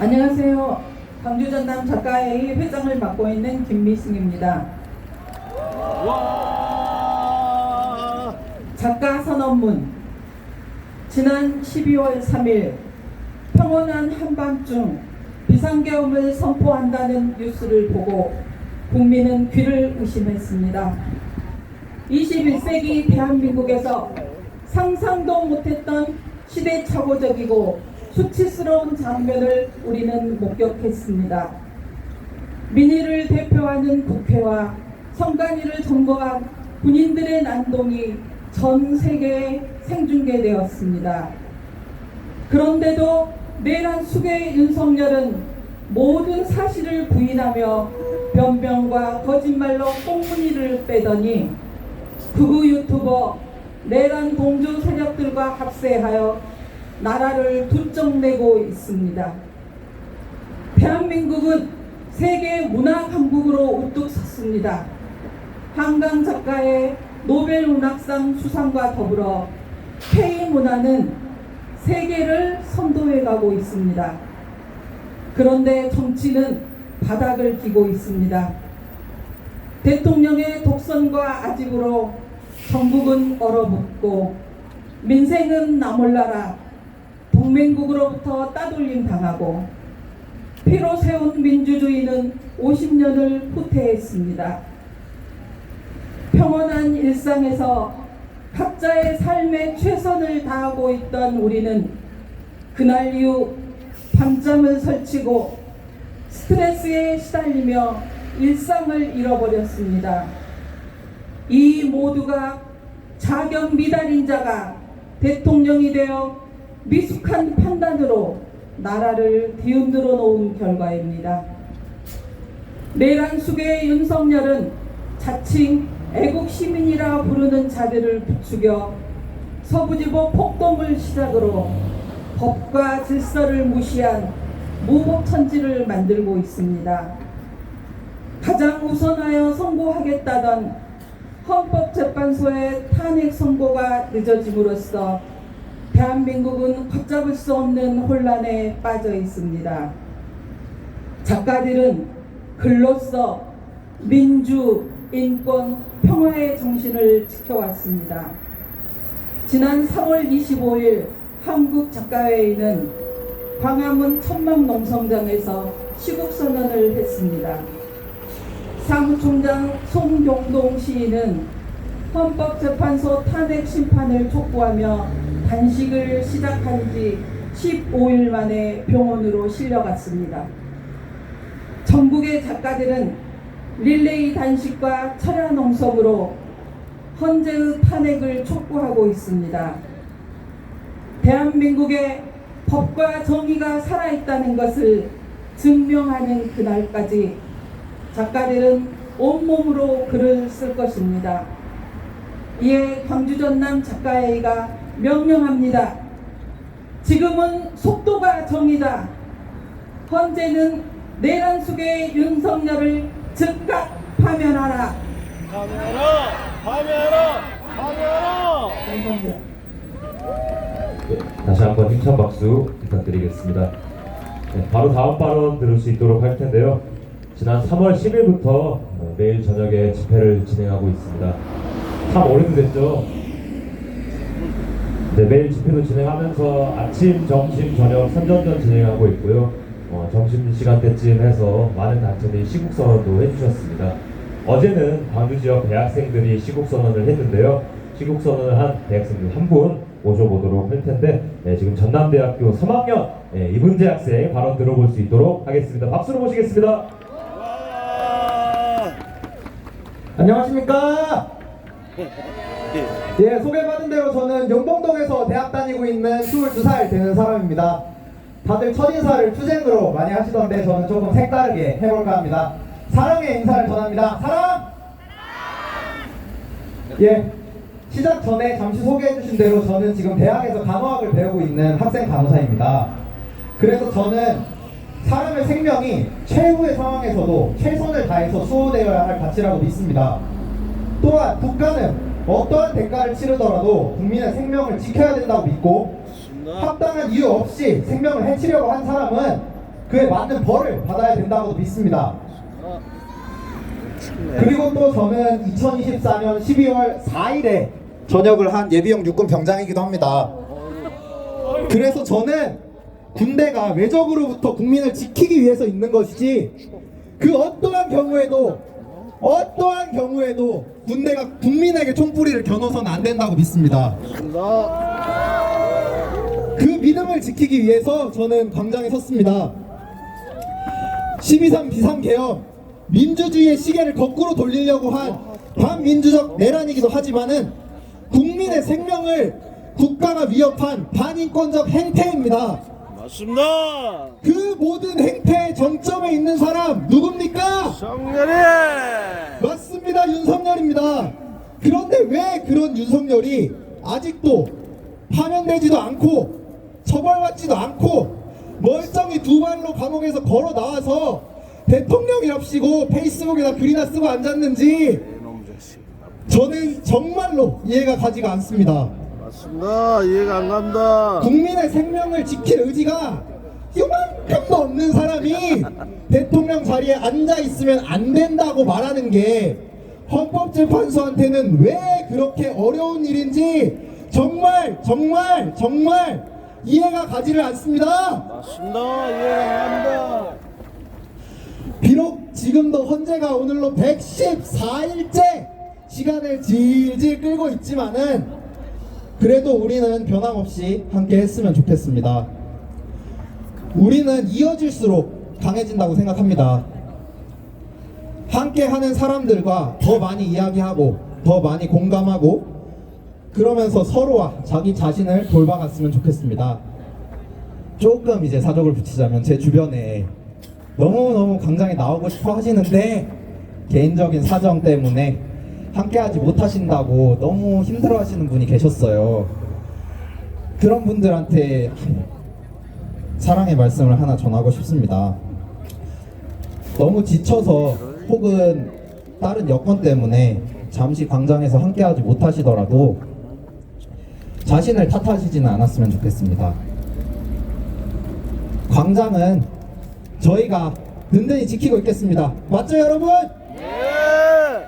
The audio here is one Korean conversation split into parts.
안녕하세요. 광주전남 작가회의 회장을 맡고 있는 김미승입니다. 와. 작가 선언문 지난 12월 3일 평온한 한밤중 비상계엄을 선포한다는 뉴스를 보고 국민은 귀를 의심했습니다. 21세기 대한민국에서 상상도 못했던 시대착오적이고 수치스러운 장면을 우리는 목격했습니다. 민의를 대표하는 국회와 선관위를 점거한 군인들의 난동이 전 세계에 생중계되었습니다. 그런데도 내란 수계의 윤석열은 모든 사실을 부인하며 변명과 거짓말로 꽁무니를 빼더니 극우 유튜버 내란 공조 세력들과 합세하여 나라를 둘쩍내고 있습니다. 대한민국은 세계 문화 강국으로 우뚝 섰습니다. 한강 작가의 노벨 문학상 수상과 더불어 K 문화는 세계를 선도해 가고 있습니다. 그런데 정치는 바닥을 기고 있습니다. 대통령의 독선과 아집으로 전국은 얼어붙고 민생은 나몰라라 동맹국으로부터 따돌림 당하고 피로 세운 민주주의는 50년을 후퇴했습니다. 평온한 일상에서 각자의 삶에 최선을 다하고 있던 우리는 그날 이후 밤잠을 설치고 스트레스에 시달리며 일상을 잃어버렸습니다. 이 모두가 자격 미달인 자가 대통령이 되어 미숙한 판단으로 나라를 뒤흔들어 놓은 결과입니다. 내란 수계의 윤석열은 자칭 애국 시민이라 부르는 자들을 부추겨 서부지법 폭동을 시작으로 법과 질서를 무시한 무법천지를 만들고 있습니다. 가장 우선하여 선고하겠다던 헌법재판소의 탄핵 선고가 늦어짐으로써 대한민국은 걷잡을 수 없는 혼란에 빠져 있습니다. 작가들은 글로써 민주, 인권, 평화의 정신을 지켜왔습니다. 지난 3월 25일 한국작가회의는 광화문 천막농성장에서 시국선언을 했습니다. 사무총장 송경동 시인은 헌법재판소 탄핵 심판을 촉구하며 단식을 시작한 지 15일 만에 병원으로 실려갔습니다. 전국의 작가들은 릴레이 단식과 철야 농성으로 헌재의 탄핵을 촉구하고 있습니다. 대한민국의 법과 정의가 살아있다는 것을 증명하는 그날까지 작가들은 온몸으로 글을 쓸 것입니다. 이에 광주 전남 작가회의가 명령합니다. 지금은 속도가 정이다. 헌재는 내란 속의 윤석열을 즉각 파면하라. 파면하라. 파면하라. 파면하라. 감사합니다. 네, 다시 한번 힘찬 박수 부탁드리겠습니다. 네, 바로 다음 발언 들을 수 있도록 할 텐데요. 지난 3월 10일부터 어, 매일 저녁에 집회를 진행하고 있습니다. 참 오래됐죠? 네, 매일 집회도 진행하면서 아침, 점심, 저녁 3전전 진행하고 있고요. 어, 점심 시간대쯤 해서 많은 단체들이 시국 선언도 해주셨습니다. 어제는 광주 지역 대학생들이 시국 선언을 했는데요. 시국 선언을 한 대학생들 한 분 모셔보도록 할 텐데 네, 지금 전남대학교 3학년 네, 이문재 학생 발언 들어볼 수 있도록 하겠습니다. 박수로 모시겠습니다. 와. 안녕하십니까? 예, 소개받은 대로 저는 용봉동에서 대학 다니고 있는 22살 되는 사람입니다. 다들 첫인사를 투쟁으로 많이 하시던데 저는 조금 색다르게 해볼까 합니다. 사랑의 인사를 전합니다. 사랑! 예, 시작 전에 잠시 소개해주신 대로 저는 지금 대학에서 간호학을 배우고 있는 학생 간호사입니다. 그래서 저는 사람의 생명이 최후의 상황에서도 최선을 다해서 수호되어야 할 가치라고 믿습니다. 또한 국가는 어떠한 대가를 치르더라도 국민의 생명을 지켜야 된다고 믿고. 합당한 이유 없이 생명을 해치려고 한 사람은 그에 맞는 벌을 받아야 된다고 믿습니다. 그리고 또 저는 2024년 12월 4일에 전역을 한 예비역 육군 병장이기도 합니다. 그래서 저는 군대가 외적으로부터 국민을 지키기 위해서 있는 것이지 그 어떠한 경우에도 어떠한 경우에도 군대가 국민에게 총뿌리를 겨눠서는 안 된다고 믿습니다. 그 믿음을 지키기 위해서 저는 광장에 섰습니다. 12.3 비상개혁 민주주의의 시계를 거꾸로 돌리려고 한 반민주적 내란이기도 하지만은 국민의 생명을 국가가 위협한 반인권적 행태입니다. 맞습니다. 그 모든 행태의 정점에 있는 사람 누굽니까? 정렬이. 맞습니다. 윤석열입니다. 그런데 왜 그런 윤석열이 아직도 파면되지도 않고 처벌받지도 않고 멀쩡히 두 발로 감옥에서 걸어 나와서 대통령이랍시고 페이스북에다 글이나 쓰고 앉았는지 자식. 저는 정말로 이해가 가지가 않습니다. 맞습니다. 이해가 안 간다. 국민의 생명을 지킬 의지가 이만큼도 없는 사람이 대통령 자리에 앉아 있으면 안 된다고 말하는 게 헌법재판소한테는 왜 그렇게 어려운 일인지 정말 정말 정말 이해가 가지를 않습니다. 맞습니다. 이해가 안 간다. 비록 지금도 헌재가 오늘로 114일째 시간을 질질 끌고 있지만은 그래도 우리는 변함없이 함께 했으면 좋겠습니다. 우리는 이어질수록 강해진다고 생각합니다. 함께 하는 사람들과 더 많이 이야기하고 더 많이 공감하고 그러면서 서로와 자기 자신을 돌봐갔으면 좋겠습니다. 조금 이제 사족을 붙이자면 제 주변에 너무너무 광장에 나오고 싶어 하시는데 개인적인 사정 때문에 함께하지 못하신다고 너무 힘들어 하시는 분이 계셨어요. 그런 분들한테 사랑의 말씀을 하나 전하고 싶습니다. 너무 지쳐서 혹은 다른 여건 때문에 잠시 광장에서 함께하지 못하시더라도 자신을 탓하시지는 않았으면 좋겠습니다. 광장은 저희가 든든히 지키고 있겠습니다. 맞죠, 여러분? 예.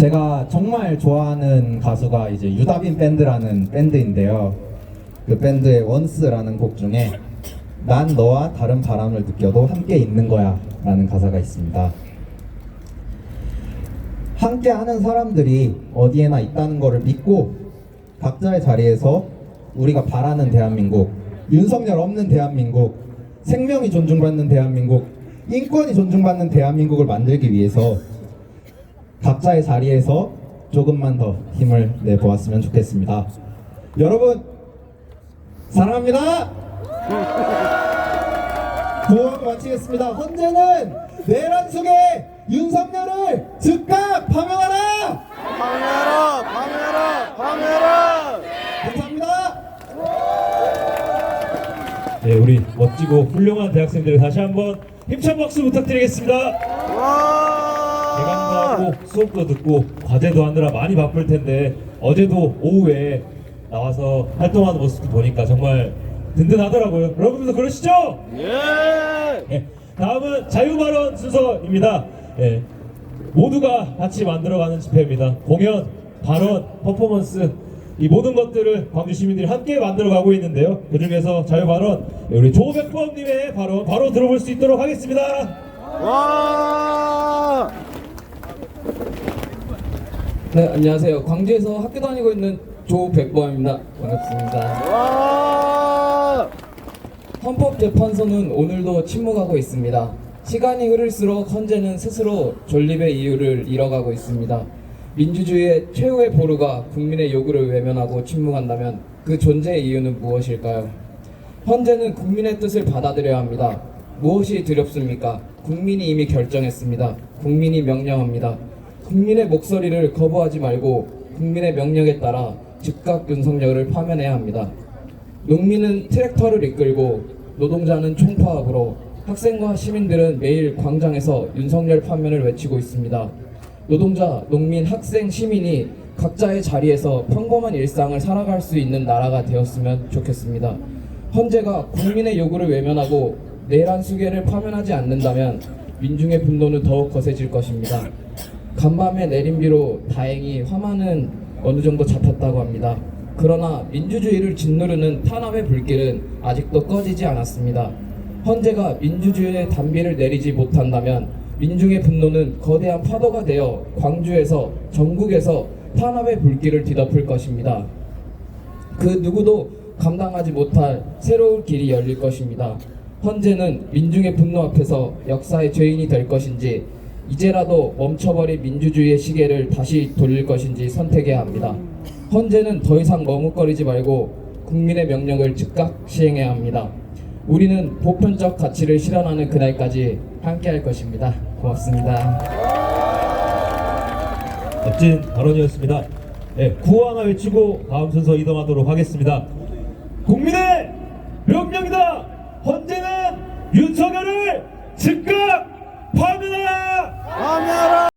제가 정말 좋아하는 가수가 이제 유다빈 밴드라는 밴드인데요. 그 밴드의 원스라는 곡 중에 난 너와 다른 바람을 느껴도 함께 있는 거야 라는 가사가 있습니다. 함께 하는 사람들이 어디에나 있다는 것을 믿고 각자의 자리에서 우리가 바라는 대한민국, 윤석열 없는 대한민국, 생명이 존중받는 대한민국, 인권이 존중받는 대한민국을 만들기 위해서 각자의 자리에서 조금만 더 힘을 내보았으면 좋겠습니다. 여러분 사랑합니다. 구호하고 마치겠습니다. 헌재는 내란 속에 윤석열을 즉각 파면하라. 방해하라. 방해하라. 방해하라. 감사합니다. 네, 우리 멋지고 훌륭한 대학생들 다시 한번 힘찬 박수 부탁드리겠습니다. 개강도 와. 하고 수업도 듣고 과제도 하느라 많이 바쁠 텐데 어제도 오후에 나와서 활동하는 모습 보니까 정말 든든하더라고요. 여러분들도 그러시죠? 예. 네, 다음은 자유발언 순서입니다. 예, 모두가 같이 만들어가는 집회입니다. 공연, 발언, 퍼포먼스 이 모든 것들을 광주 시민들이 함께 만들어가고 있는데요. 그 중에서 자유발언 우리 조백범님의 발언 바로 들어볼 수 있도록 하겠습니다. 와. 네, 안녕하세요. 광주에서 학교 다니고 있는 조백범입니다. 반갑습니다. 와. 헌법재판소는 오늘도 침묵하고 있습니다. 시간이 흐를수록 헌재는 스스로 존립의 이유를 잃어가고 있습니다. 민주주의의 최후의 보루가 국민의 요구를 외면하고 침묵한다면 그 존재의 이유는 무엇일까요? 헌재는 국민의 뜻을 받아들여야 합니다. 무엇이 두렵습니까? 국민이 이미 결정했습니다. 국민이 명령합니다. 국민의 목소리를 거부하지 말고 국민의 명령에 따라 즉각 윤석열을 파면해야 합니다. 농민은 트랙터를 이끌고 노동자는 총파업으로 학생과 시민들은 매일 광장에서 윤석열 파면을 외치고 있습니다. 노동자, 농민, 학생, 시민이 각자의 자리에서 평범한 일상을 살아갈 수 있는 나라가 되었으면 좋겠습니다. 헌재가 국민의 요구를 외면하고 내란 수계를 파면하지 않는다면 민중의 분노는 더욱 거세질 것입니다. 간밤에 내린 비로 다행히 화만은 어느 정도 잡혔다고 합니다. 그러나 민주주의를 짓누르는 탄압의 불길은 아직도 꺼지지 않았습니다. 헌재가 민주주의의 단비를 내리지 못한다면 민중의 분노는 거대한 파도가 되어 광주에서 전국에서 탄압의 불길을 뒤덮을 것입니다. 그 누구도 감당하지 못할 새로운 길이 열릴 것입니다. 헌재는 민중의 분노 앞에서 역사의 죄인이 될 것인지 이제라도 멈춰버린 민주주의의 시계를 다시 돌릴 것인지 선택해야 합니다. 헌재는 더 이상 머뭇거리지 말고 국민의 명령을 즉각 시행해야 합니다. 우리는 보편적 가치를 실현하는 그날까지 함께할 것입니다. 고맙습니다. 멋진 발언이었습니다. 네, 구호 하나 외치고 다음 순서 이동하도록 하겠습니다. 국민의 명령이다! 헌재는 윤석열을 즉각 আমরা